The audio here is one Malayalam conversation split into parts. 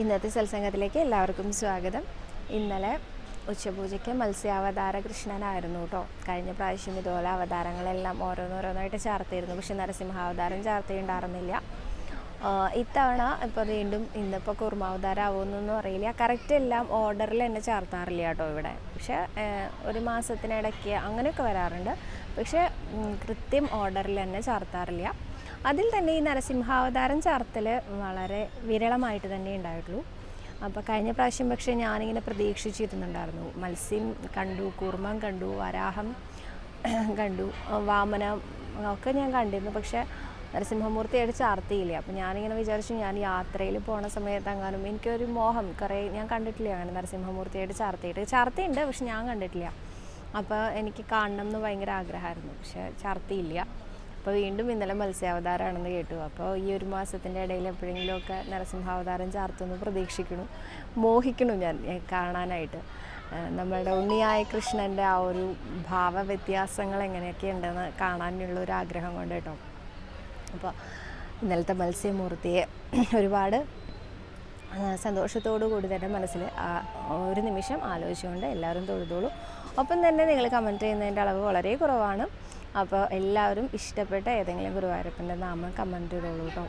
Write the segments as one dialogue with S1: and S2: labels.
S1: ഇന്നത്തെ സത്സംഗത്തിലേക്ക് എല്ലാവർക്കും സ്വാഗതം. ഇന്നലെ ഉച്ചപൂജയ്ക്ക് മത്സ്യാവതാര കൃഷ്ണനായിരുന്നു കേട്ടോ കഴിഞ്ഞ പ്രാവശ്യം ഇതുപോലെ അവതാരങ്ങളെല്ലാം ഓരോന്നോരോന്നായിട്ട് ചാർത്തിയിരുന്നു. പക്ഷെ നരസിംഹാവതാരം ചാർത്തിയുണ്ടായിരുന്നില്ല. ഇത്തവണ ഇപ്പോൾ വീണ്ടും ഇന്നിപ്പോൾ കുർമാവതാരം ആവുമെന്നൊന്നും അറിയില്ല. കറക്റ്റ് എല്ലാം ഓർഡറിൽ തന്നെ ചേർത്താറില്ല കേട്ടോ ഇവിടെ. പക്ഷേ ഒരു മാസത്തിനിടയ്ക്ക് അങ്ങനെയൊക്കെ വരാറുണ്ട്. പക്ഷേ കൃത്യം ഓർഡറിൽ തന്നെ ചാർത്താറില്ല. അതിൽ തന്നെ ഈ നരസിംഹാവതാരം ചാർത്തൽ വളരെ വിരളമായിട്ട് തന്നെ ഉണ്ടായിട്ടുള്ളൂ. അപ്പോൾ കഴിഞ്ഞ പ്രാവശ്യം പക്ഷേ ഞാനിങ്ങനെ പ്രതീക്ഷിച്ചിരുന്നുണ്ടായിരുന്നു. മത്സ്യം കണ്ടു കുർമ്മം കണ്ടു വരാഹം കണ്ടു വാമനം ഒക്കെ ഞാൻ കണ്ടിരുന്നു. പക്ഷേ നരസിംഹമൂർത്തിയായിട്ട് ചാർത്തിയില്ല. അപ്പോൾ ഞാനിങ്ങനെ വിചാരിച്ചു ഞാൻ യാത്രയിൽ പോണ സമയത്ത് അങ്ങാനും എനിക്കൊരു മോഹം. കുറേ ഞാൻ കണ്ടിട്ടില്ല അങ്ങനെ നരസിംഹമൂർത്തിയായിട്ട് ചാർത്തിയിട്ട്. ചാർത്തിയുണ്ട് പക്ഷെ ഞാൻ കണ്ടിട്ടില്ല. അപ്പോൾ എനിക്ക് കാണണം എന്ന് ഭയങ്കര ആഗ്രഹമായിരുന്നു. പക്ഷേ ചാർത്തിയില്ല. അപ്പോൾ വീണ്ടും ഇന്നലെ മത്സ്യാവതാരമാണെന്ന് കേട്ടു. അപ്പോൾ ഈ ഒരു മാസത്തിന്റെ ഇടയിൽ എപ്പോഴെങ്കിലുമൊക്കെ നരസിംഹാവതാരം ചാർത്തുമെന്ന് പ്രതീക്ഷിക്കണു മോഹിക്കണു ഞാൻ കാണാനായിട്ട്. നമ്മളുടെ ഉണ്ണിയായ കൃഷ്ണന്റെ ആ ഒരു ഭാവ വ്യത്യാസങ്ങൾ എങ്ങനെയൊക്കെ ഉണ്ടെന്ന് കാണാനുള്ള ഒരു ആഗ്രഹം കൊണ്ട് കേട്ടോ. അപ്പോൾ ഇന്നലത്തെ മത്സ്യമൂർത്തിയെ ഒരുപാട് സന്തോഷത്തോടു കൂടി തന്നെ മനസ്സിൽ ഒരു നിമിഷം ആലോചിച്ചുകൊണ്ട് എല്ലാവരും തൊഴുതോളൂ. ഒപ്പം തന്നെ നിങ്ങൾ കമന്റ് ചെയ്യുന്നതിന്റെ അളവ് വളരെ കുറവാണ്. അപ്പോൾ എല്ലാവരും ഇഷ്ടപ്പെട്ട ഏതെങ്കിലും ഗുരുവായൂരപ്പന്റെ നാമം കമന്റ് ചെയ്തോളൂ കേട്ടോ.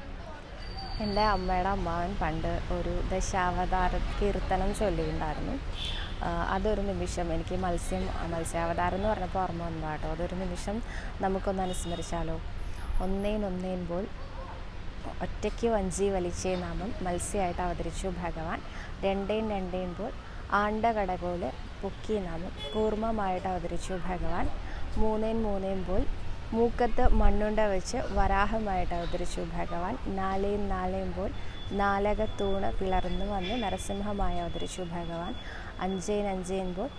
S1: എന്റെ അമ്മയുടെ അമ്മാവൻ പണ്ട് ഒരു ദശാവതാര കീർത്തനം ചൊല്ലിയിട്ടുണ്ടായിരുന്നു. അതൊരു നിമിഷം എനിക്ക് മത്സ്യം മത്സ്യാവതാരം എന്ന് പറഞ്ഞപ്പോൾ ഓർമ്മ വന്നതാ കേട്ടോ. അതൊരു നിമിഷം നമുക്കൊന്ന് അനുസ്മരിച്ചാലോ? ഒന്നേനൊന്നേൻപോൾ ഒറ്റയ്ക്ക് വഞ്ചി വലിച്ചേ നാമം മത്സ്യമായിട്ട് അവതരിച്ചു ഭഗവാൻ. രണ്ടേൻ പോൽ ആണ്ടകട പോലെ പൊക്കി നാമം കൂർമ്മമായിട്ട് അവതരിച്ചു ഭഗവാൻ. മൂന്നേൻ മൂന്നേൻപോൾ മൂക്കത്ത് മണ്ണുണ്ട വെച്ച് വരാഹമായിട്ട് അവതരിച്ചു ഭഗവാൻ. നാലേം നാലേമ്പോൾ നാലകത്തൂണ് പിളർന്നു വന്ന് നരസിംഹമായി അവതരിച്ചു ഭഗവാൻ. അഞ്ചേൻ അഞ്ചേൻപോൾ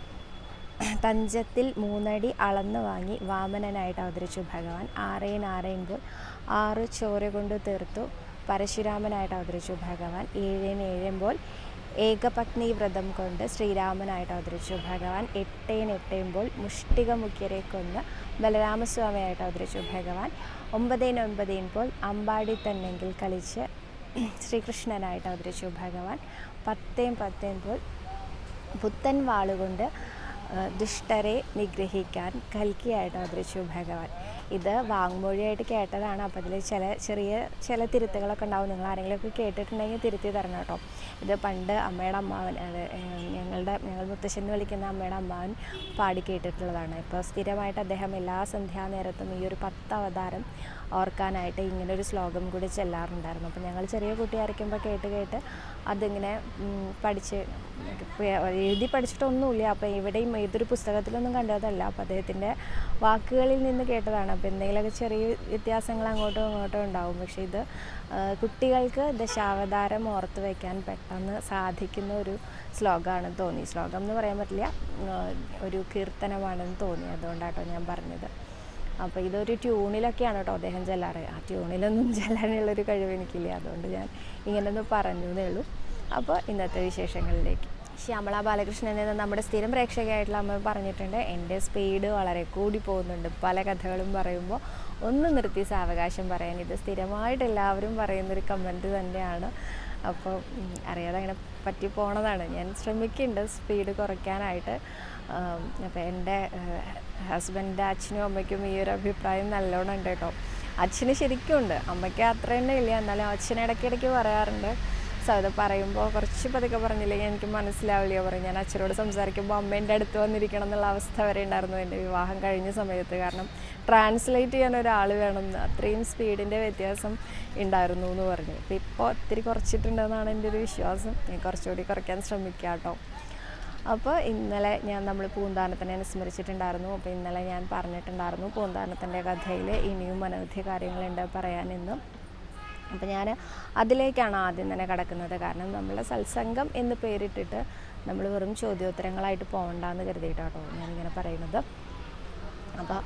S1: തഞ്ചത്തിൽ മൂന്നടി അളന്നു വാങ്ങി വാമനനായിട്ട് അവതരിച്ചു ഭഗവാൻ. ആറേൻ ആറേൻപോൾ ആറ് ചോര കൊണ്ട് തീർത്തു പരശുരാമനായിട്ട് അവതരിച്ചു ഭഗവാൻ. ഏഴേൻ ഏഴുമ്പോൾ ഏകപത്നി വ്രതം കൊണ്ട് ശ്രീരാമനായിട്ട് അവതരിച്ചു. ഭഗവാൻ എട്ടേനെട്ടയുമ്പോൾ എട്ടേമ്പോൾ മുഷ്ടിക മുഖ്യരെ കൊന്ന് ബലരാമസ്വാമിയായിട്ട് അവതരിച്ചു. ഭഗവാൻ ഒമ്പതേൻ ഒൻപതേൻപോൾ അമ്പാടി തന്നെങ്കിൽ കളിച്ച് ശ്രീകൃഷ്ണനായിട്ട് അവതരിച്ചു. ഭഗവാൻ പത്തേം പത്തേൻപോൾ പുത്തൻ വാളുകൊണ്ട് ദുഷ്ടരെ നിഗ്രഹിക്കാൻ കൽക്കിയായിട്ട് അവതരിച്ചു. ഭഗവാൻ ഇത് വാങ്മൊഴിയായിട്ട് കേട്ടതാണ്. അപ്പോൾ അതിൽ ചില ചെറിയ ചില തിരുത്തുകളൊക്കെ ഉണ്ടാവും. നിങ്ങൾ ആരെങ്കിലുമൊക്കെ കേട്ടിട്ടുണ്ടെങ്കിൽ തിരുത്തി തരണം കേട്ടോ. ഇത് പണ്ട് അമ്മയുടെ അമ്മാവൻ ഞങ്ങളുടെ ഞങ്ങൾ മുത്തശ്ശൻ എന്ന് വിളിക്കുന്ന അമ്മയുടെ അമ്മാവൻ പാടി കേട്ടിട്ടുള്ളതാണ്. ഇപ്പോൾ സ്ഥിരമായിട്ട് അദ്ദേഹം എല്ലാ സന്ധ്യാനേരത്തും ഈ ഒരു പത്ത് അവതാരം ഓർക്കാനായിട്ട് ഇങ്ങനെ ഒരു ശ്ലോകം കൂടി ചെല്ലാറുണ്ടായിരുന്നു. അപ്പോൾ ഞങ്ങൾ ചെറിയ കുട്ടിയായിരിക്കുമ്പോൾ കേട്ട് കേട്ട് അതിങ്ങനെ പഠിച്ച് എഴുതി പഠിച്ചിട്ടൊന്നുമില്ല. അപ്പോൾ ഇവിടെയും ഏതൊരു പുസ്തകത്തിലൊന്നും കണ്ടതല്ല. അപ്പോൾ അദ്ദേഹത്തിന്റെ വാക്കുകളിൽ നിന്ന് കേട്ടതാണ്. അപ്പോൾ എന്തെങ്കിലുമൊക്കെ ചെറിയ വ്യത്യാസങ്ങൾ അങ്ങോട്ടും ഇങ്ങോട്ടും ഉണ്ടാവും. പക്ഷേ ഇത് കുട്ടികൾക്ക് ദശാവതാരം ഓർത്ത് വയ്ക്കാൻ പെട്ടെന്ന് സാധിക്കുന്ന ഒരു ശ്ലോകമാണെന്ന് തോന്നി ശ്ലോകം എന്ന് പറയാൻ പറ്റില്ല ഒരു കീർത്തനമാണെന്ന് തോന്നി. അതുകൊണ്ടാട്ടോ ഞാൻ പറഞ്ഞത്. അപ്പോൾ ഇതൊരു ട്യൂണിലൊക്കെയാണ് കേട്ടോ അദ്ദേഹം ചെല്ലാറ്. ആ ട്യൂണിലൊന്നും ചെല്ലാനുള്ളൊരു കഴിവ് എനിക്കില്ല. അതുകൊണ്ട് ഞാൻ ഇങ്ങനെയൊന്ന് പറഞ്ഞു എന്നേ ഉള്ളൂ അപ്പോൾ ഇന്നത്തെ വിശേഷങ്ങളിലേക്ക്. ശ്യാമള ബാലകൃഷ്ണൻ എന്ന നമ്മുടെ സ്ഥിരം പ്രേക്ഷകയായിട്ടുള്ള അമ്മ പറഞ്ഞിട്ടുണ്ട്. എന്റെ സ്പീഡ് വളരെ കൂടി പോകുന്നുണ്ട്. പല കഥകളും പറയുമ്പോൾ ഒന്ന് നിർത്തി സാവകാശം പറയാൻ. ഇത് സ്ഥിരമായിട്ട് എല്ലാവരും പറയുന്നൊരു കമന്റ് തന്നെയാണ്. അപ്പോൾ അറിയാതെ അങ്ങനെ പറ്റി പോണതാണ് ഞാൻ ശ്രമിക്കുന്നുണ്ട് സ്പീഡ് കുറയ്ക്കാനായിട്ട്. അപ്പോൾ എന്റെ ഹസ്ബൻഡിന്റെ അച്ഛനും അമ്മയ്ക്കും ഈ ഒരു അഭിപ്രായം നല്ലോണം ഉണ്ട് കേട്ടോ. അച്ഛന് ശരിക്കും ഉണ്ട്. അമ്മയ്ക്ക് അത്ര തന്നെ ഇല്ല. എന്നാലും അച്ഛൻ ഇടയ്ക്കിടയ്ക്ക് പറയാറുണ്ട്. അത് പറയുമ്പോൾ കുറച്ച് പതുക്കെ പറഞ്ഞില്ലെങ്കിൽ എനിക്ക് മനസ്സിലാവില്ല പറയും. ഞാൻ അച്ഛനോട് സംസാരിക്കുമ്പോൾ അമ്മേന്റെ അടുത്ത് വന്നിരിക്കണം എന്നുള്ള അവസ്ഥ വരെ ഉണ്ടായിരുന്നു എന്റെ വിവാഹം കഴിഞ്ഞ സമയത്ത്. കാരണം ട്രാൻസ്ലേറ്റ് ചെയ്യാൻ ഒരാൾ വേണമെന്ന് അത്രയും സ്പീഡിന്റെ വ്യത്യാസം ഉണ്ടായിരുന്നു എന്ന് പറഞ്ഞു. അപ്പോൾ ഇപ്പോൾ ഒത്തിരി കുറച്ചിട്ടുണ്ടെന്നാണ് എന്റെ ഒരു വിശ്വാസം. ഞാൻ കുറച്ചുകൂടി കുറയ്ക്കാൻ ശ്രമിക്കാം കേട്ടോ. അപ്പോൾ ഇന്നലെ ഞാൻ നമ്മൾ പൂന്താനത്തിനെ അനുസ്മരിച്ചിട്ടുണ്ടായിരുന്നു അപ്പോൾ ഇന്നലെ ഞാൻ പറഞ്ഞിട്ടുണ്ടായിരുന്നു പൂന്താനത്തിന്റെ കഥയിൽ ഇനിയും അനവധി കാര്യങ്ങളുണ്ട് പറയാനെന്നും അപ്പോൾ ഞാൻ അതിലേക്കാണ് ആദ്യം തന്നെ കിടക്കുന്നത്. കാരണം നമ്മളെ സത്സംഗം എന്ന് പേരിട്ടിട്ട് നമ്മൾ വെറും ചോദ്യോത്തരങ്ങളായിട്ട് പോകണ്ടെന്ന് കരുതിയിട്ടാട്ടോ ഞാനിങ്ങനെ പറയുന്നത്. അപ്പോൾ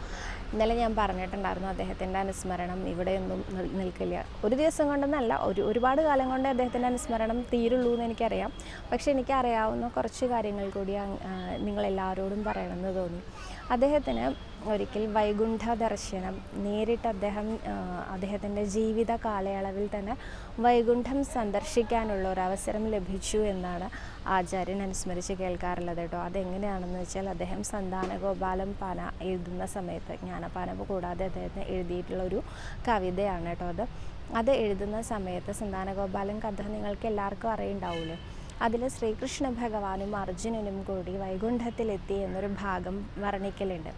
S1: ഇന്നലെ ഞാൻ പറഞ്ഞിട്ടുണ്ടായിരുന്നു അദ്ദേഹത്തിന്റെ അനുസ്മരണം ഇവിടെയൊന്നും നിൽക്കില്ല. ഒരു ദിവസം കൊണ്ടൊന്നല്ല ഒരു ഒരുപാട് കാലം കൊണ്ട് അദ്ദേഹത്തിന്റെ അനുസ്മരണം തീരുള്ളൂ എന്ന് എനിക്കറിയാം. പക്ഷേ എനിക്കറിയാവുന്ന കുറച്ച് കാര്യങ്ങൾ കൂടി നിങ്ങളെല്ലാവരോടും പറയണമെന്ന് തോന്നി. അദ്ദേഹത്തിന് ഒരിക്കൽ വൈകുണ്ഠ ദർശനം നേരിട്ട് അദ്ദേഹം അദ്ദേഹത്തിന്റെ ജീവിത കാലയളവിൽ തന്നെ വൈകുണ്ഠം സന്ദർശിക്കാനുള്ള ഒരു അവസരം ലഭിച്ചു എന്നാണ് ആചാര്യൻ അനുസ്മരിച്ച് കേൾക്കാറുള്ളത് കേട്ടോ. അതെങ്ങനെയാണെന്ന് വെച്ചാൽ അദ്ദേഹം സന്താന ഗോപാലം പാന എഴുതുന്ന സമയത്ത് ജ്ഞാനപാനവ് കൂടാതെ അദ്ദേഹത്തിന് എഴുതിയിട്ടുള്ള ഒരു കവിതയാണ് കേട്ടോ അത്. അത് എഴുതുന്ന സമയത്ത് സന്താനഗോപാലൻ കഥ നിങ്ങൾക്ക് എല്ലാവർക്കും അറിയുണ്ടാവില്ലേ അതിൽ ശ്രീകൃഷ്ണ ഭഗവാനും അർജുനനും കൂടി വൈകുണ്ഠത്തിലെത്തി എന്നൊരു ഭാഗം വർണിക്കലുണ്ട്.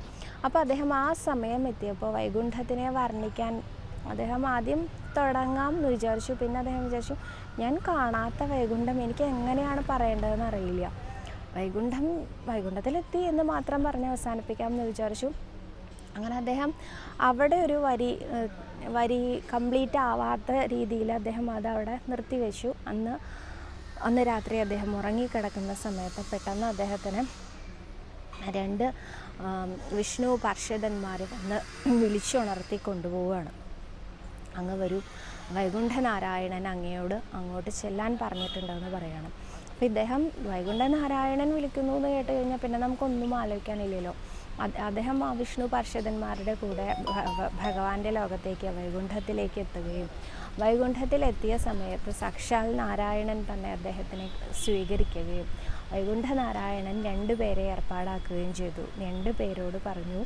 S1: അപ്പോൾ അദ്ദേഹം ആ സമയം എത്തിയപ്പോൾ വൈകുണ്ഠത്തിനെ വർണിക്കാൻ അദ്ദേഹം ആദ്യം തുടങ്ങാം എന്ന് വിചാരിച്ചു. പിന്നെ അദ്ദേഹം വിചാരിച്ചു ഞാൻ കാണാത്ത വൈകുണ്ഠം എനിക്ക് എങ്ങനെയാണ് പറയേണ്ടതെന്ന് അറിയില്ല. വൈകുണ്ഠം വൈകുണ്ഠത്തിലെത്തി എന്ന് മാത്രം പറഞ്ഞ് അവസാനിപ്പിക്കാം എന്ന് വിചാരിച്ചു. അങ്ങനെ അദ്ദേഹം അവിടെ ഒരു വരി വരി കംപ്ലീറ്റ് ആവാത്ത രീതിയിൽ അദ്ദേഹം അതവിടെ നിർത്തിവെച്ചു. അന്ന് അന്ന് രാത്രി അദ്ദേഹം ഉറങ്ങിക്കിടക്കുന്ന സമയത്ത് പെട്ടെന്ന് അദ്ദേഹത്തിന് രണ്ട് വിഷ്ണു പാർഷദന്മാർ വന്ന് വിളിച്ചുണർത്തി കൊണ്ടുപോവുകയാണ് അങ്ങ് വരൂ. വൈകുണ്ഠനാരായണൻ അങ്ങയോട് അങ്ങോട്ട് ചെല്ലാൻ പറഞ്ഞിട്ടുണ്ടെന്ന് പറയണം. അപ്പോൾ ഇദ്ദേഹം വൈകുണ്ഠനാരായണൻ വിളിക്കുന്നു എന്ന് കേട്ട് കഴിഞ്ഞാൽ പിന്നെ നമുക്കൊന്നും ആലോചിക്കാനില്ലല്ലോ. അദ്ദേഹം ആ വിഷ്ണു പാർഷദന്മാരുടെ കൂടെ ഭഗവാന്റെ ലോകത്തേക്ക് വൈകുണ്ഠത്തിലേക്ക് എത്തുകയും വൈകുണ്ഠത്തിലെത്തിയ സമയത്ത് സാക്ഷാൽ നാരായണൻ തന്നെ അദ്ദേഹത്തിനെ സ്വീകരിക്കുകയും വൈകുണ്ഠനാരായണൻ രണ്ടുപേരെ ഏർപ്പാടാക്കുകയും ചെയ്തു. രണ്ടു പേരോട് പറഞ്ഞു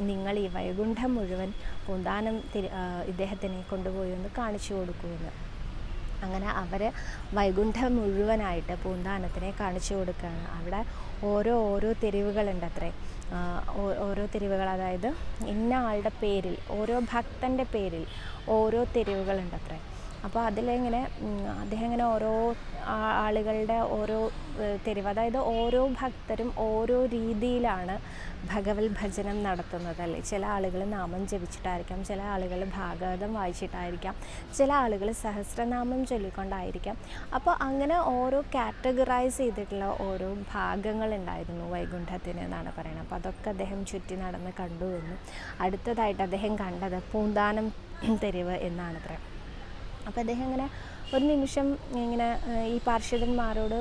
S1: നിങ്ങൾ ഈ വൈകുണ്ഠം മുഴുവൻ പൂന്താനം തിരി ഇദ്ദേഹത്തിനെ കൊണ്ടുപോയി ഒന്ന് കാണിച്ചു കൊടുക്കുമെന്ന്. അങ്ങനെ അവർ വൈകുണ്ഠം മുഴുവനായിട്ട് പൂന്താനത്തിനെ കാണിച്ചു കൊടുക്കുകയാണ്. അവിടെ ഓരോ ഓരോ തെരുവുകളുണ്ട് അത്രേ ഓരോ തെരുവുകൾ അതായത് ഇന്ന ആളുടെ പേരിൽ ഓരോ ഭക്തന്റെ പേരിൽ ഓരോ തെരുവുകളുണ്ട് അത്രേ അപ്പോൾ അതിലിങ്ങനെ അദ്ദേഹം ഇങ്ങനെ ഓരോ ആളുകളുടെ ഓരോ തെരുവ് അതായത് ഓരോ ഭക്തരും ഓരോ രീതിയിലാണ് ഭഗവത് ഭജനം നടത്തുന്നത് അല്ലേ? ചില ആളുകൾ നാമം ജപിച്ചിട്ടായിരിക്കാം ചില ആളുകൾ ഭാഗവതം വായിച്ചിട്ടായിരിക്കാം ചില ആളുകൾ സഹസ്രനാമം ചൊല്ലിക്കൊണ്ടായിരിക്കാം. അപ്പോൾ അങ്ങനെ ഓരോ കാറ്റഗറൈസ് ചെയ്തിട്ടുള്ള ഓരോ ഭാഗങ്ങളുണ്ടായിരുന്നു വൈകുണ്ഠത്തിന് എന്നാണ് പറയുന്നത്. അപ്പോൾ അതൊക്കെ അദ്ദേഹം ചുറ്റി നടന്ന് കണ്ടു എന്നും അടുത്തതായിട്ട് അദ്ദേഹം കണ്ടത് പൂന്താനം തെരുവ് എന്നാണ് അത്ര അപ്പോൾ അദ്ദേഹം ഇങ്ങനെ ഒരു നിമിഷം ഇങ്ങനെ ഈ പാർശ്വതന്മാരോട്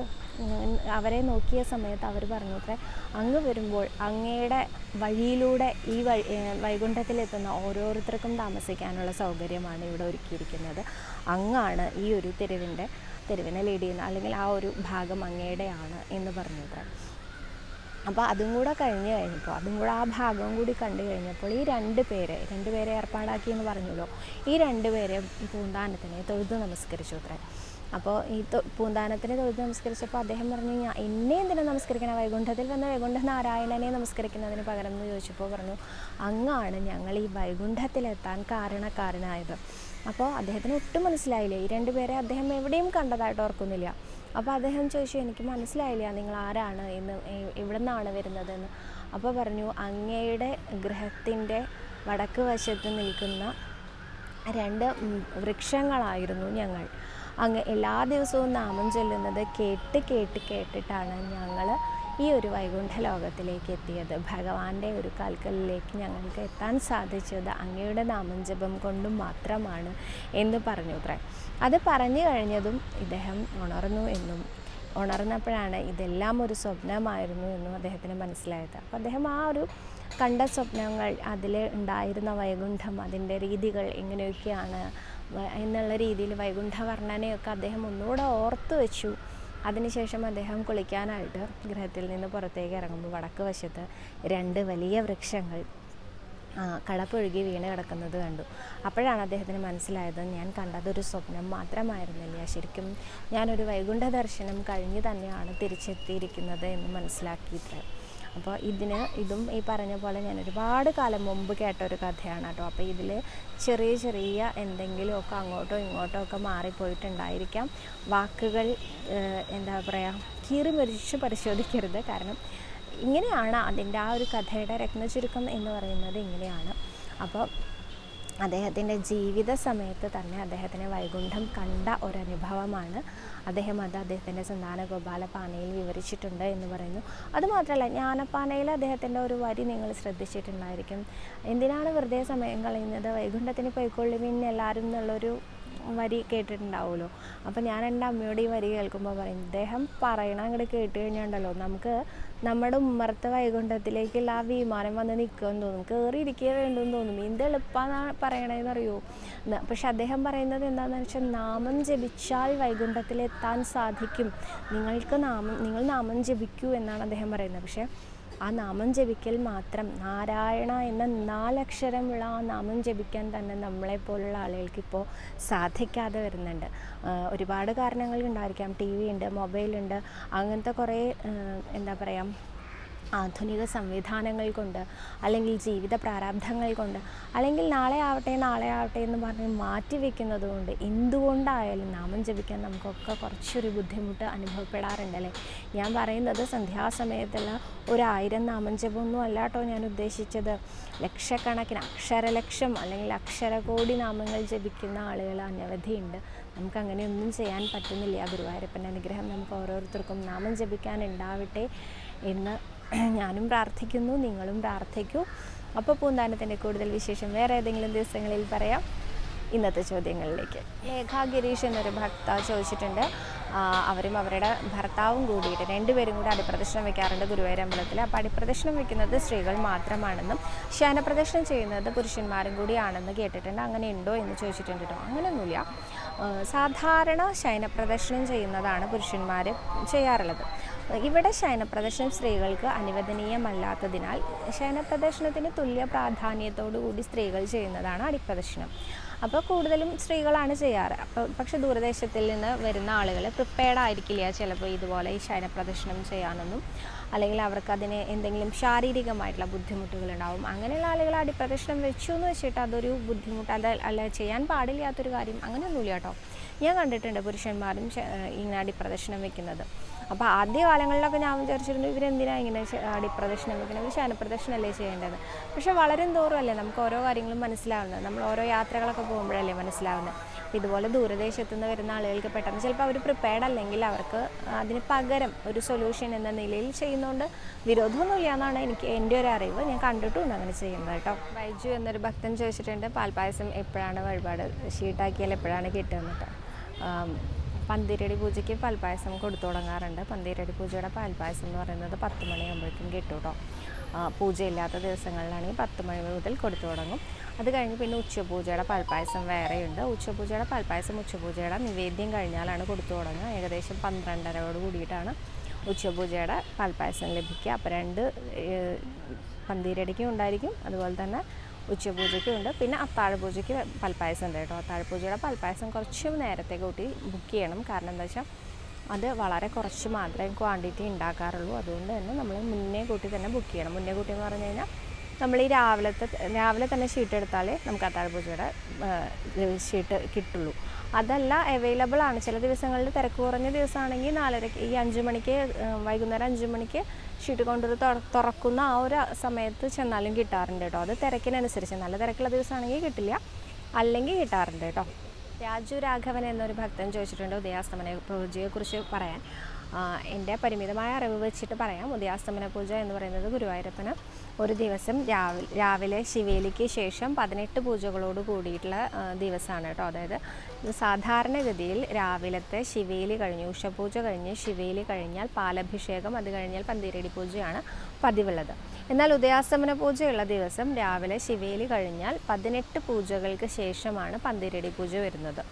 S1: അവരെ നോക്കിയ സമയത്ത് അവർ പറഞ്ഞു അത്രേ അങ്ങ് വരുമ്പോൾ അങ്ങയുടെ വഴിയിലൂടെ ഈ വഴി വൈകുണ്ഠത്തിലെത്തുന്ന ഓരോരുത്തർക്കും താമസിക്കാനുള്ള സൗകര്യമാണ് ഇവിടെ ഒരുക്കിയിരിക്കുന്നത്. അങ്ങാണ് ഈ ഒരു തെരുവിന്റെ തെരുവിനെ ലീഡ് ചെയ്യുന്ന അല്ലെങ്കിൽ ആ ഒരു ഭാഗം അങ്ങയുടെയാണ് എന്ന് പറഞ്ഞു അപ്പോൾ അതും കൂടെ കഴിഞ്ഞ് കഴിഞ്ഞപ്പോൾ അതും കൂടെ ആ ഭാഗവും കൂടി കണ്ടു കഴിഞ്ഞപ്പോൾ ഈ രണ്ട് പേരെ രണ്ട് പേരെ ഏർപ്പാടാക്കി എന്ന് പറഞ്ഞല്ലോ. ഈ രണ്ട് പേരെ പൂന്താനത്തിനെ തൊഴുതു നമസ്കരിച്ചു അത്രേ. അപ്പോൾ ഈ പൂന്താനത്തിനെ തൊഴുതു നമസ്കരിച്ചപ്പോൾ അദ്ദേഹം പറഞ്ഞു ഞാൻ എന്നെ എന്തിനാ നമസ്കരിക്കണം? വൈകുണ്ഠത്തിൽ വന്ന വൈകുണ്ഠ നാരായണനെ നമസ്കരിക്കുന്നതിന് പകരം എന്ന് ചോദിച്ചപ്പോൾ പറഞ്ഞു അങ്ങാണ് ഞങ്ങൾ ഈ വൈകുണ്ഠത്തിലെത്താൻ കാരണക്കാരനായത്. അപ്പോൾ അദ്ദേഹത്തിന് ഒട്ടും മനസ്സിലായില്ല. ഈ രണ്ടുപേരെ അദ്ദേഹം എവിടെയും കണ്ടതായിട്ട് ഓർക്കുന്നില്ല. അപ്പോൾ അദ്ദേഹം ചോദിച്ചു എനിക്ക് മനസ്സിലായില്ല നിങ്ങൾ ആരാണ്? എന്ന് എവിടെ നിന്നാണ് വരുന്നതെന്ന്. അപ്പോൾ പറഞ്ഞു അങ്ങയുടെ ഗൃഹത്തിന്റെ വടക്ക് വശത്ത് നിൽക്കുന്ന രണ്ട് വൃക്ഷങ്ങളായിരുന്നു ഞങ്ങൾ. അങ്ങ് എല്ലാ ദിവസവും നാമം ചൊല്ലുന്നത് കേട്ട് കേട്ട് കേട്ടിട്ടാണ് ഞങ്ങൾ ഈ ഒരു വൈകുണ്ഠ ലോകത്തിലേക്ക് എത്തിയത് ഭഗവാന്റെ ഒരു കാൽക്കലിലേക്ക് ഞങ്ങൾക്ക് എത്താൻ സാധിച്ചത് അങ്ങയുടെ നാമം ജപം കൊണ്ടും മാത്രമാണ് എന്ന് പറഞ്ഞു അത്രേ അത് പറഞ്ഞു കഴിഞ്ഞതും ഇദ്ദേഹം ഉണർന്നു എന്നും ഉണർന്നപ്പോഴാണ് ഇതെല്ലാം ഒരു സ്വപ്നമായിരുന്നു എന്നും അദ്ദേഹത്തിന് മനസ്സിലായത്. അപ്പോൾ അദ്ദേഹം ആ ഒരു കണ്ട സ്വപ്നങ്ങൾ അതിൽ ഉണ്ടായിരുന്ന വൈകുണ്ഠം അതിന്റെ രീതികൾ എങ്ങനെയൊക്കെയാണ് എന്നുള്ള രീതിയിൽ വൈകുണ്ഠ വർണനയൊക്കെ അദ്ദേഹം ഒന്നുകൂടെ ഓർത്തു വെച്ചു. അതിനുശേഷം അദ്ദേഹം കുളിക്കാനായിട്ട് ഗൃഹത്തിൽ നിന്ന് പുറത്തേക്ക് ഇറങ്ങുമ്പോൾ വടക്ക് വശത്ത് രണ്ട് വലിയ വൃക്ഷങ്ങൾ കടപ്പൊഴുകി വീണ് കിടക്കുന്നത് കണ്ടു. അപ്പോഴാണ് അദ്ദേഹത്തിന് മനസ്സിലായത് ഞാൻ കണ്ടതൊരു സ്വപ്നം മാത്രമായിരുന്നില്ല. ശരിക്കും ഞാനൊരു വൈകുണ്ഠ ദർശനം കഴിഞ്ഞ് തന്നെയാണ് തിരിച്ചെത്തിയിരിക്കുന്നത് എന്ന് മനസ്സിലാക്കിയിട്ട് അപ്പോൾ ഇതിന് ഇതും ഈ പറഞ്ഞ പോലെ ഞാൻ ഒരുപാട് കാലം മുമ്പ് കേട്ട ഒരു കഥയാണ് കേട്ടോ. അപ്പോൾ ഇതിൽ ചെറിയ ചെറിയ എന്തെങ്കിലുമൊക്കെ അങ്ങോട്ടോ ഇങ്ങോട്ടോ ഒക്കെ മാറിപ്പോയിട്ടുണ്ടായിരിക്കാം. വാക്കുകൾ എന്താ പറയുക കീറി മരിച്ച് പരിശോധിക്കരുത്. കാരണം ഇങ്ങനെയാണ് അതിന്റെ ആ ഒരു കഥയുടെ രത്നചുരുക്കം എന്ന് പറയുന്നത് ഇങ്ങനെയാണ്. അപ്പോൾ അദ്ദേഹത്തിന്റെ ജീവിത സമയത്ത് തന്നെ അദ്ദേഹത്തിന് വൈകുണ്ഠം കണ്ട ഒരനുഭവമാണ്. അദ്ദേഹം അത് അദ്ദേഹത്തിന്റെ സന്താന ഗോപാല പാനയിൽ വിവരിച്ചിട്ടുണ്ട് എന്ന് പറയുന്നു. അതുമാത്രമല്ല ജ്ഞാനപ്പാനയിൽ അദ്ദേഹത്തിന്റെ ഒരു വരി നിങ്ങൾ ശ്രദ്ധിച്ചിട്ടുണ്ടായിരിക്കും. എന്തിനാണ് വെറുതെ സമയം കളയുന്നത്? വൈകുണ്ഠത്തിന് പോയിക്കൊള്ളുവിൻ എല്ലാവരും എന്നുള്ളൊരു വരി കേട്ടിട്ടുണ്ടാവുമല്ലോ. അപ്പോൾ ഞാൻ എന്റെ അമ്മയോട് ഈ വരി കേൾക്കുമ്പോൾ പറയും അദ്ദേഹം പറയണ അങ്ങോട്ട് കേട്ട് കഴിഞ്ഞാണ്ടല്ലോ നമുക്ക് നമ്മുടെ ഉമ്മറത്തെ വൈകുണ്ഠത്തിലേക്കുള്ള ആ വിമാനം വന്ന് നിൽക്കുമെന്ന് തോന്നും കയറി ഇരിക്കുക വേണ്ടെന്ന് തോന്നും എന്ത് എളുപ്പമാണ് പറയണതെന്ന് അറിയോ പക്ഷെ അദ്ദേഹം പറയുന്നത് എന്താണെന്ന് വെച്ചാൽ നാമം ജപിച്ചാൽ വൈകുണ്ഠത്തിലെത്താൻ സാധിക്കും. നിങ്ങൾക്ക് നാമം നിങ്ങൾ നാമം ജപിക്കൂ എന്നാണ് അദ്ദേഹം പറയുന്നത്. പക്ഷേ ആ നാമം ജപിക്കൽ മാത്രം. നാരായണ എന്ന നാലക്ഷരമുള്ള ആ നാമം ജപിക്കാൻ തന്നെ നമ്മളെപ്പോലുള്ള ആളുകൾക്ക് ഇപ്പോൾ സാധിക്കാതെ വരുന്നുണ്ട്. ഒരുപാട് കാരണങ്ങൾ ഉണ്ടായിരിക്കാം. ടി വി ഉണ്ട് മൊബൈലുണ്ട് അങ്ങനത്തെ കുറേ എന്താ പറയുക ആധുനിക സംവിധാനങ്ങൾ കൊണ്ട് അല്ലെങ്കിൽ ജീവിത പ്രാരാബ്ധങ്ങൾ കൊണ്ട് അല്ലെങ്കിൽ നാളെ ആവട്ടെ നാളെ ആവട്ടെ എന്ന് പറഞ്ഞ് മാറ്റി വെക്കുന്നത് കൊണ്ട് എന്തുകൊണ്ടായാലും നാമം ജപിക്കാൻ നമുക്കൊക്കെ കുറച്ചൊരു ബുദ്ധിമുട്ട് അനുഭവപ്പെടാറുണ്ടല്ലേ ഞാൻ പറയുന്നത് സന്ധ്യാസമയത്തുള്ള ഒരായിരം നാമം ജപമൊന്നും അല്ല കേട്ടോ ഞാൻ ഉദ്ദേശിച്ചത്. ലക്ഷക്കണക്കിന് അക്ഷരലക്ഷം അല്ലെങ്കിൽ അക്ഷരകോടി നാമങ്ങൾ ജപിക്കുന്ന ആളുകൾ അനവധിയുണ്ട്. നമുക്ക് അങ്ങനെയൊന്നും ചെയ്യാൻ പറ്റുന്നില്ല. ഗുരുവായൂരപ്പന്റെ അനുഗ്രഹം നമുക്ക് ഓരോരുത്തർക്കും നാമം ജപിക്കാൻ ഉണ്ടാവട്ടെ എന്ന് ഞാനും പ്രാർത്ഥിക്കുന്നു നിങ്ങളും പ്രാർത്ഥിക്കൂ. അപ്പോൾ പൂന്താനത്തിന്റെ കൂടുതൽ വിശേഷം. വേറെ ഏതെങ്കിലും ദിവസങ്ങളിൽ പറയാം. ഇന്നത്തെ ചോദ്യങ്ങളിലേക്ക്. ഏകാഗിരീഷ് ഗിരീഷ് എന്നൊരു ഭക്ത ചോദിച്ചിട്ടുണ്ട് അവരും അവരുടെ ഭർത്താവും കൂടിയിട്ട് രണ്ടുപേരും കൂടി അടിപ്രദക്ഷിണം വെക്കാറുണ്ട് ഗുരുവായൂർ അമ്പലത്തിൽ. അപ്പോൾ അടിപ്രദക്ഷിണം വെക്കുന്നത് സ്ത്രീകൾ മാത്രമാണെന്നും ശയനപ്രദക്ഷിണം ചെയ്യുന്നത് പുരുഷന്മാരും കൂടിയാണെന്ന് കേട്ടിട്ടുണ്ട്. അങ്ങനെ ഉണ്ടോ എന്ന് ചോദിച്ചിട്ടുണ്ട് കേട്ടോ അങ്ങനെയൊന്നുമില്ല സാധാരണ ശയനപ്രദക്ഷിണം ചെയ്യുന്നതാണ് പുരുഷന്മാർ ചെയ്യാറുള്ളത്. ഇവിടെ ശയനപ്രദർശനം സ്ത്രീകൾക്ക് അനുവദനീയമല്ലാത്തതിനാൽ ശയനപ്രദർശനത്തിന് തുല്യ പ്രാധാന്യത്തോടു കൂടി സ്ത്രീകൾ ചെയ്യുന്നതാണ് അടിപ്രദർശനം. അപ്പോൾ കൂടുതലും സ്ത്രീകളാണ് ചെയ്യാറ്. അപ്പോൾ പക്ഷെ ദൂരദേശത്തിൽ നിന്ന് വരുന്ന ആളുകൾ പ്രിപ്പയർഡ് ആയിരിക്കില്ല ചിലപ്പോൾ ഇതുപോലെ ഈ ശയനപ്രദർശനം ചെയ്യാനൊന്നും. അല്ലെങ്കിൽ അവർക്ക് അതിന് എന്തെങ്കിലും ശാരീരികമായിട്ടുള്ള ബുദ്ധിമുട്ടുകളുണ്ടാവും. അങ്ങനെയുള്ള ആളുകൾ അടിപ്രദർശനം വെച്ചു എന്ന് വെച്ചിട്ട് അതൊരു ബുദ്ധിമുട്ട് അത് അല്ല ചെയ്യാൻ പാടില്ലാത്തൊരു കാര്യം അങ്ങനെയൊന്നുമില്ല കേട്ടോ. ഞാൻ കണ്ടിട്ടുണ്ട് പുരുഷന്മാരും ഇങ്ങനെ അടിപ്രദർശനം വെക്കുന്നത്. അപ്പോൾ ആദ്യ കാലങ്ങളിലൊക്കെ ഞാൻ വിചാരിച്ചിരുന്നു ഇവരെന്തിനാണ് ഇങ്ങനെ അടിപ്രദക്ഷിണം വെക്കുന്നത് ഇവർ ശയനപ്രദർശനമല്ലേ ചെയ്യേണ്ടത്? പക്ഷേ വളരും തോറും അല്ലേ നമുക്ക് ഓരോ കാര്യങ്ങളും മനസ്സിലാവുന്നത്. നമ്മൾ ഓരോ യാത്രകളൊക്കെ പോകുമ്പോഴല്ലേ മനസ്സിലാവുന്നത്. അപ്പോൾ ഇതുപോലെ ദൂരദേശത്തു നിന്ന് വരുന്ന ആളുകൾക്ക് പെട്ടെന്ന് ചിലപ്പോൾ അവർ പ്രിപ്പയർഡ് അല്ലെങ്കിൽ അവർക്ക് അതിന് പകരം ഒരു സൊല്യൂഷൻ എന്ന നിലയിൽ ചെയ്യുന്നതുകൊണ്ട് വിരോധമൊന്നുമില്ല എന്നാണ് എനിക്ക് എന്റെ ഒരു അറിവ്. ഞാൻ കണ്ടിട്ടുണ്ട് അങ്ങനെ ചെയ്യുന്നത് കേട്ടോ. ബൈജു എന്നൊരു ഭക്തൻ ചോദിച്ചിട്ടുണ്ട് പാൽപ്പായസം എപ്പോഴാണ് വഴിപാട്? ഷീട്ടാക്കിയാൽ എപ്പോഴാണ് കിട്ടുന്നത് കേട്ടോ. പന്തിരടി പൂജയ്ക്ക് പാൽപ്പായസം കൊടുത്തു തുടങ്ങാറുണ്ട്. പന്തിരടി പൂജയുടെ പാൽപ്പായസം എന്ന് പറയുന്നത് പത്ത് മണിയാകുമ്പോഴേക്കും കിട്ടും കേട്ടോ പൂജയില്ലാത്ത ദിവസങ്ങളിലാണെങ്കിൽ പത്ത് മണി മുതൽ കൊടുത്തു തുടങ്ങും. അത് കഴിഞ്ഞ് പിന്നെ ഉച്ചപൂജയുടെ പാൽപ്പായസം വേറെയുണ്ട്. ഉച്ചപൂജയുടെ പാൽപ്പായസം ഉച്ചപൂജയുടെ നിവേദ്യം കഴിഞ്ഞാലാണ് കൊടുത്തു തുടങ്ങുക. ഏകദേശം പന്ത്രണ്ടരയോട് കൂടിയിട്ടാണ് ഉച്ചപൂജയുടെ പാൽപ്പായസം ലഭിക്കുക. അപ്പോൾ രണ്ട് പന്തീരടിക്കും ഉണ്ടായിരിക്കും. അതുപോലെ തന്നെ ഉച്ചപൂജയ്ക്കും ഉണ്ട് പിന്നെ അത്താഴപൂജയ്ക്ക് പൽപ്പായസം ഉണ്ട് കേട്ടോ. അത്താഴപൂജയുടെ പൽപ്പായസം കുറച്ച് നേരത്തെ കൂട്ടി ബുക്ക് ചെയ്യണം. കാരണം എന്താ വെച്ചാൽ അത് വളരെ കുറച്ച് മാത്രമേ ക്വാണ്ടിറ്റി ഉണ്ടാക്കാറുള്ളൂ. അതുകൊണ്ട് തന്നെ നമ്മൾ മുന്നേ കൂട്ടി തന്നെ ബുക്ക് ചെയ്യണം. മുന്നേ കൂട്ടി എന്ന് പറഞ്ഞു കഴിഞ്ഞാൽ നമ്മൾ ഈ രാവിലത്തെ രാവിലെ തന്നെ ഷീറ്റ് എടുത്താലേ നമുക്ക് അത്താഴപൂജയുടെ ഷീറ്റ് കിട്ടുള്ളൂ. അതല്ല അവൈലബിൾ ആണ്. ചില ദിവസങ്ങളിൽ തിരക്ക് കുറഞ്ഞ ദിവസമാണെങ്കിൽ നാലരയ്ക്ക് ഈ അഞ്ച് മണിക്ക് വൈകുന്നേരം അഞ്ച് മണിക്ക് ഷീറ്റ് കൊണ്ടൊരു തുറക്കുന്ന ആ ഒരു സമയത്ത് ചെന്നാലും കിട്ടാറുണ്ട് കേട്ടോ. അത് തിരക്കിനനുസരിച്ച്. നല്ല തിരക്കുള്ള ദിവസമാണെങ്കിൽ കിട്ടില്ല. അല്ലെങ്കിൽ കിട്ടാറുണ്ട് കേട്ടോ. രാജു രാഘവൻ എന്നൊരു ഭക്തൻ ചോദിച്ചിട്ടുണ്ട് ഉദയാസ്തമന പൂജയെക്കുറിച്ച് പറയാൻ. എന്റെ പരിമിതമായ അറിവ് വെച്ചിട്ട് പറയാം. ഉദയാസ്തമന പൂജ എന്ന് പറയുന്നത് ഗുരുവായൂരപ്പന് ഒരു ദിവസം രാവിലെ രാവിലെ ശിവേലിക്ക് ശേഷം പതിനെട്ട് പൂജകളോട് കൂടിയിട്ടുള്ള ദിവസമാണ് കേട്ടോ അതായത്. സാധാരണഗതിയിൽ രാവിലത്തെ ശിവേലി കഴിഞ്ഞ് ഉഷപൂജ കഴിഞ്ഞ് ശിവേലി കഴിഞ്ഞാൽ പാലഭിഷേകം അത് കഴിഞ്ഞാൽ പന്തിരടി പൂജയാണ് പതിവുള്ളത്. എന്നാൽ ഉദയാസ്തമന പൂജയുള്ള ദിവസം രാവിലെ ശിവേലി കഴിഞ്ഞാൽ പതിനെട്ട് പൂജകൾക്ക് ശേഷമാണ് പന്തിരടി പൂജ വരുന്നത്.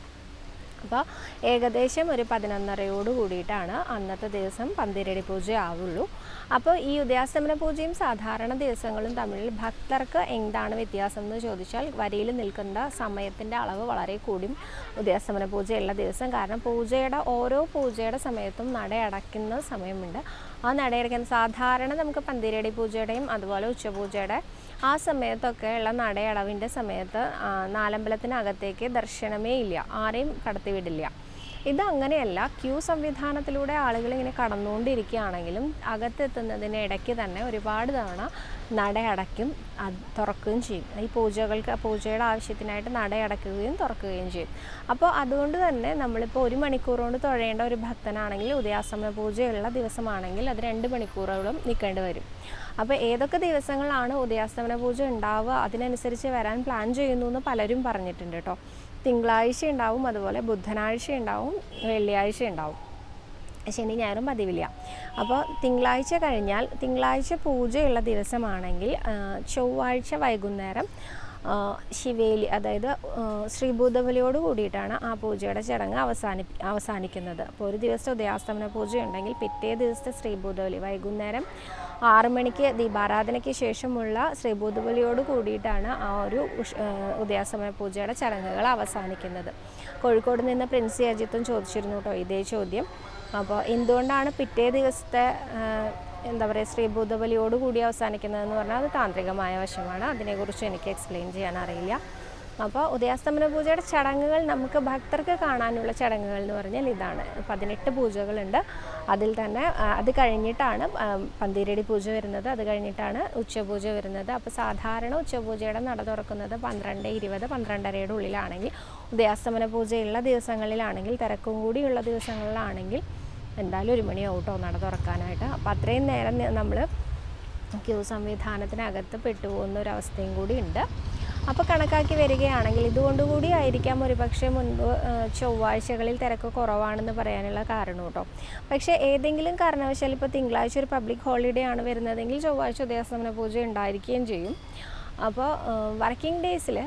S1: അപ്പോൾ ഏകദേശം ഒരു പതിനൊന്നരയോട് കൂടിയിട്ടാണ് അന്നത്തെ ദിവസം പന്തിരടി പൂജ ആവുള്ളൂ അപ്പോൾ ഈ ഉദയാസ്തമന പൂജയും സാധാരണ ദിവസങ്ങളും തമ്മിൽ ഭക്തർക്ക് എന്താണ് വ്യത്യാസം എന്ന് ചോദിച്ചാൽ വരിയിൽ നിൽക്കുന്ന സമയത്തിന്റെ അളവ് വളരെ കൂടും ഉദയാസ്തമന പൂജയുള്ള ദിവസം. കാരണം പൂജയുടെ ഓരോ പൂജയുടെ സമയത്തും നട അടയ്ക്കുന്ന സമയമുണ്ട്. ആ നടയടയ്ക്കുന്ന സാധാരണ നമുക്ക് പന്തിരടി പൂജയുടെയും അതുപോലെ ഉച്ചപൂജയുടെ ആ സമയത്തൊക്കെ ഉള്ള നടയടവിന്റെ സമയത്ത് നാലമ്പലത്തിനകത്തേക്ക് ദർശനമേ ഇല്ല. ആരെയും കടത്തിവിടില്ല. ഇത് അങ്ങനെയല്ല ക്യൂ സംവിധാനത്തിലൂടെ ആളുകൾ ഇങ്ങനെ കടന്നുകൊണ്ടിരിക്കുകയാണെങ്കിലും അകത്തെത്തുന്നതിന് ഇടയ്ക്ക് തന്നെ ഒരുപാട് തവണ നട അടയ്ക്കും അത് തുറക്കുകയും ചെയ്യും. ഈ പൂജകൾക്ക് പൂജയുടെ ആവശ്യത്തിനായിട്ട് നടയടക്കുകയും തുറക്കുകയും ചെയ്യും. അപ്പോൾ അതുകൊണ്ട് തന്നെ നമ്മളിപ്പോൾ ഒരു മണിക്കൂർ കൊണ്ട് തൊഴേണ്ട ഒരു ഭക്തനാണെങ്കിൽ ഉദയാസമയ പൂജയുള്ള ദിവസമാണെങ്കിൽ അത് രണ്ട് മണിക്കൂറുകളും നിൽക്കേണ്ടി വരും. അപ്പോൾ ഏതൊക്കെ ദിവസങ്ങളാണ് ഉദയാസ്തമന പൂജ ഉണ്ടാവുക അതിനനുസരിച്ച് വരാൻ പ്ലാൻ ചെയ്യുന്നു എന്ന് പലരും പറഞ്ഞിട്ടുണ്ട് കേട്ടോ. തിങ്കളാഴ്ച ഉണ്ടാവും അതുപോലെ ബുധനാഴ്ച ഉണ്ടാവും വെള്ളിയാഴ്ച ഉണ്ടാവും ശനി ഞായറും പതിവില്ല. അപ്പോൾ തിങ്കളാഴ്ച കഴിഞ്ഞാൽ തിങ്കളാഴ്ച പൂജയുള്ള ദിവസമാണെങ്കിൽ ചൊവ്വാഴ്ച വൈകുന്നേരം ശിവേലി അതായത് ശ്രീഭൂതബലിയോട് കൂടിയിട്ടാണ് ആ പൂജയുടെ ചടങ്ങ് അവസാനി അവസാനിക്കുന്നത്. അപ്പോൾ ഒരു ദിവസം ഉദയാസ്തമന പൂജ ഉണ്ടെങ്കിൽ പിറ്റേ ദിവസത്തെ ശ്രീഭൂതബലി വൈകുന്നേരം ആറ് മണിക്ക് ദീപാരാധനയ്ക്ക് ശേഷമുള്ള ശ്രീഭൂതബലിയോട് കൂടിയിട്ടാണ് ആ ഒരു ഉദയാസമയ പൂജയുടെ ചടങ്ങുകൾ അവസാനിക്കുന്നത്. കോഴിക്കോട് നിന്ന് പ്രിൻസ് അജിത്തും ചോദിച്ചിരുന്നു കേട്ടോ ഇതേ ചോദ്യം. അപ്പോൾ എന്തുകൊണ്ടാണ് പിറ്റേ ദിവസത്തെ എന്താ പറയുക ശ്രീഭൂതബലിയോട് കൂടി അവസാനിക്കുന്നതെന്ന് പറഞ്ഞാൽ അത് താന്ത്രികമായ വശമാണ്. അതിനെക്കുറിച്ച് എനിക്ക് എക്സ്പ്ലെയിൻ ചെയ്യാൻ അറിയില്ല. അപ്പോൾ ഉദയാസ്തമന പൂജയുടെ ചടങ്ങുകൾ നമുക്ക് ഭക്തർക്ക് കാണാനുള്ള ചടങ്ങുകൾ എന്ന് പറഞ്ഞാൽ ഇതാണ്. പതിനെട്ട് പൂജകളുണ്ട്. അതിൽ തന്നെ അത് കഴിഞ്ഞിട്ടാണ് പന്തീരടി പൂജ വരുന്നത്. അത് കഴിഞ്ഞിട്ടാണ് ഉച്ചപൂജ വരുന്നത്. അപ്പോൾ സാധാരണ ഉച്ചപൂജയുടെ നട തുറക്കുന്നത് പന്ത്രണ്ട് ഇരുപത് പന്ത്രണ്ടരയുടെ ഉള്ളിലാണെങ്കിൽ ഉദയാസ്തമന പൂജയുള്ള ദിവസങ്ങളിലാണെങ്കിൽ തിരക്കും കൂടിയുള്ള ദിവസങ്ങളിലാണെങ്കിൽ എന്തായാലും ഒരു മണിയാവും കേട്ടോ നട തുറക്കാനായിട്ട്. അപ്പോൾ അത്രയും നേരം നമ്മൾ ക്യൂ സംവിധാനത്തിനകത്ത് പെട്ടുപോകുന്ന ഒരു അവസ്ഥയും കൂടി ഉണ്ട്. അപ്പോൾ കണക്കാക്കി വരികയാണെങ്കിൽ ഇതുകൊണ്ടുകൂടി ആയിരിക്കാം ഒരു പക്ഷേ മുൻപ് ചൊവ്വാഴ്ചകളിൽ തിരക്ക് കുറവാണെന്ന് പറയാനുള്ള കാരണം കേട്ടോ. പക്ഷേ ഏതെങ്കിലും കാരണവശാൽ ഇപ്പോൾ തിങ്കളാഴ്ച ഒരു പബ്ലിക് ഹോളിഡേ ആണ് വരുന്നതെങ്കിൽ ചൊവ്വാഴ്ച ഉദയാസ്തമന പൂജ ഉണ്ടായിരിക്കുകയും ചെയ്യും. അപ്പോൾ വർക്കിംഗ് ഡേയ്സിൽ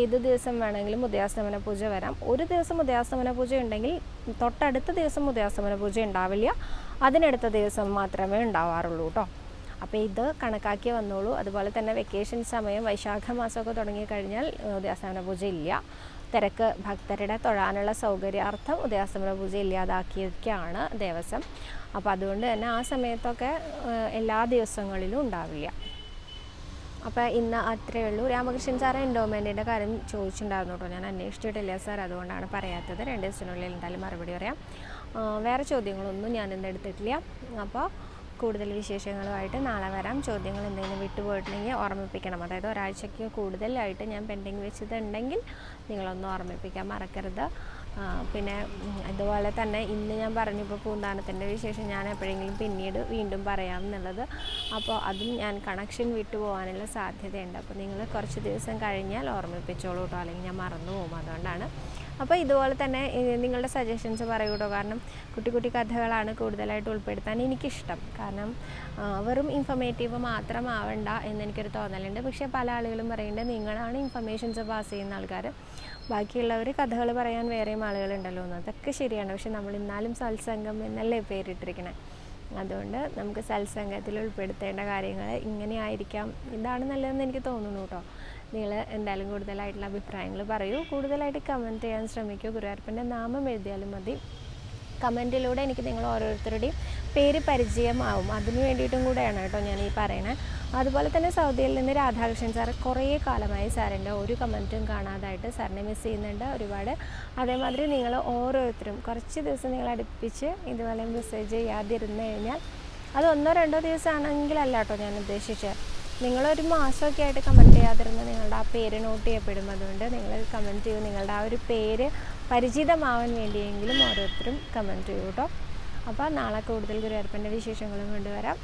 S1: ഏത് ദിവസം വേണമെങ്കിലും ഉദയാസ്തമന പൂജ വരാം. ഒരു ദിവസം ഉദയാസ്തമന പൂജ ഉണ്ടെങ്കിൽ തൊട്ടടുത്ത ദിവസം ഉദയാസ്തമന പൂജ ഉണ്ടാവില്ല. അതിനടുത്ത ദിവസം മാത്രമേ ഉണ്ടാവാറുള്ളൂ കേട്ടോ. അപ്പോൾ ഇത് കണക്കാക്കി വന്നോളൂ. അതുപോലെ തന്നെ വെക്കേഷൻ സമയം വൈശാഖ മാസമൊക്കെ തുടങ്ങിക്കഴിഞ്ഞാൽ കഴിഞ്ഞാൽ പൂജ ഇല്ല. തിരക്ക് ഭക്തരുടെ തൊഴാനുള്ള സൗകര്യാർത്ഥം ഉദയാസ്തമന പൂജ ഇല്ലാതാക്കിയൊക്കെയാണ് ദേവസ്വം. അപ്പോൾ അതുകൊണ്ട് തന്നെ ആ സമയത്തൊക്കെ എല്ലാ ദിവസങ്ങളിലും ഉണ്ടാവില്ല അപ്പോൾ ഇന്ന് അത്രയേ ഉള്ളൂ. രാമകൃഷ്ണൻ സാറ് എൻഡോമെന്റിന്റെ കാര്യം ചോദിച്ചിട്ടുണ്ടായിരുന്നു കേട്ടോ. ഞാൻ അന്വേഷിച്ചിട്ടില്ല സാർ. അതുകൊണ്ടാണ് പറയാത്തത്. രണ്ട് ദിവസത്തിനുള്ളിൽ എന്തായാലും മറുപടി പറയാം. വേറെ ചോദ്യങ്ങളൊന്നും ഞാൻ ഇന്ന് എടുത്തിട്ടില്ല. അപ്പോൾ കൂടുതൽ വിശേഷങ്ങളുമായിട്ട് നാളെ വരാം. ചോദ്യങ്ങൾ എന്തെങ്കിലും വിട്ടുപോയിട്ടുണ്ടെങ്കിൽ ഓർമ്മിപ്പിക്കണം. അതായത് ഒരാഴ്ചയ്ക്ക് കൂടുതലായിട്ട് ഞാൻ പെൻഡിങ് വെച്ചിട്ടുണ്ടെങ്കിൽ നിങ്ങളൊന്ന് ഓർമ്മിപ്പിക്കാൻ മറക്കരുത്. പിന്നെ അതുപോലെ തന്നെ ഇന്ന് ഞാൻ പറഞ്ഞു ഇപ്പോൾ പൂന്താനത്തിന്റെ വിശേഷം ഞാൻ എപ്പോഴെങ്കിലും പിന്നീട് വീണ്ടും പറയാം എന്നുള്ളത്. അപ്പോൾ അതും ഞാൻ കണക്ഷൻ വിട്ടു പോകാനുള്ള സാധ്യതയുണ്ട്. അപ്പോൾ നിങ്ങൾ കുറച്ച് ദിവസം കഴിഞ്ഞാൽ ഓർമ്മിപ്പിച്ചോളൂ കേട്ടോ. അല്ലെങ്കിൽ ഞാൻ മറന്നു പോകും. അതുകൊണ്ടാണ് അപ്പോൾ ഇതുപോലെ തന്നെ നിങ്ങളുടെ സജഷൻസ് പറയൂട്ടോ? കാരണം കുട്ടി കുട്ടി കഥകളാണ് കൂടുതലായിട്ട് ഉൾപ്പെടുത്താൻ എനിക്കിഷ്ടം. കാരണം വെറും ഇൻഫർമേറ്റീവ് മാത്രമാവണ്ട എന്നെനിക്കൊരു തോന്നലുണ്ട്. പക്ഷേ പല ആളുകളും പറയുന്നുണ്ട് നിങ്ങളാണ് ഇൻഫർമേഷൻസ് പാസ് ചെയ്യുന്ന ആൾക്കാർ ബാക്കിയുള്ളവർ കഥകൾ പറയാൻ വേറെയും ആളുകളുണ്ടല്ലോ എന്ന്. അതൊക്കെ ശരിയാണ്. പക്ഷെ നമ്മൾ ഇന്നാലും സത്സംഗം എന്നല്ലേ പേരിട്ടിരിക്കണേ? അതുകൊണ്ട് നമുക്ക് സത്സംഗത്തിൽ ഉൾപ്പെടുത്തേണ്ട കാര്യങ്ങൾ ഇങ്ങനെയായിരിക്കാം ഇതാണ് നല്ലതെന്ന് എനിക്ക് തോന്നുന്നു കേട്ടോ. നിങ്ങൾ എന്തായാലും കൂടുതലായിട്ടുള്ള അഭിപ്രായങ്ങൾ പറയൂ. കൂടുതലായിട്ട് കമന്റ് ചെയ്യാൻ ശ്രമിക്കൂ. ഗുരുവായൂരപ്പന്റെ നാമം എഴുതിയാലും മതി. കമന്റിലൂടെ എനിക്ക് നിങ്ങൾ ഓരോരുത്തരുടെയും പേര് പരിചയമാവും. അതിനു വേണ്ടിയിട്ടും കൂടെയാണ് കേട്ടോ ഞാൻ ഈ പറയണേ. അതുപോലെ തന്നെ സൗദിയിൽ നിന്ന് രാധാകൃഷ്ണൻ സാർ കുറേ കാലമായി സാറിന്റെ ഒരു കമന്റും കാണാതായിട്ട് സാറിനെ മിസ് ചെയ്യുന്നുണ്ട് ഒരുപാട്. അതേമാതിരി നിങ്ങൾ ഓരോരുത്തരും കുറച്ച് ദിവസം നിങ്ങൾ അടുപ്പിച്ച് ഇതുപോലെ മെസ്സേജ് ചെയ്യാതിരുന്നു കഴിഞ്ഞാൽ അത് ഒന്നോ രണ്ടോ ദിവസമാണെങ്കിലല്ല കേട്ടോ ഞാൻ ഉദ്ദേശിച്ചത്. നിങ്ങളൊരു മാസമൊക്കെ ആയിട്ട് കമന്റ് ചെയ്യാതിരുന്ന നിങ്ങളുടെ ആ പേര് നോട്ട് ചെയ്യപ്പെടും അതുകൊണ്ട് നിങ്ങൾ കമന്റ് ചെയ്യൂ. നിങ്ങളുടെ ആ ഒരു പേര് പരിചിതമാവാൻ വേണ്ടിയെങ്കിലും ഓരോരുത്തരും കമന്റ് ചെയ്യൂ കേട്ടോ അപ്പോൾ നാളെ കൂടുതൽ ഗുരുവായൂരപ്പന്റെ വിശേഷങ്ങളും കൊണ്ടുവരാം.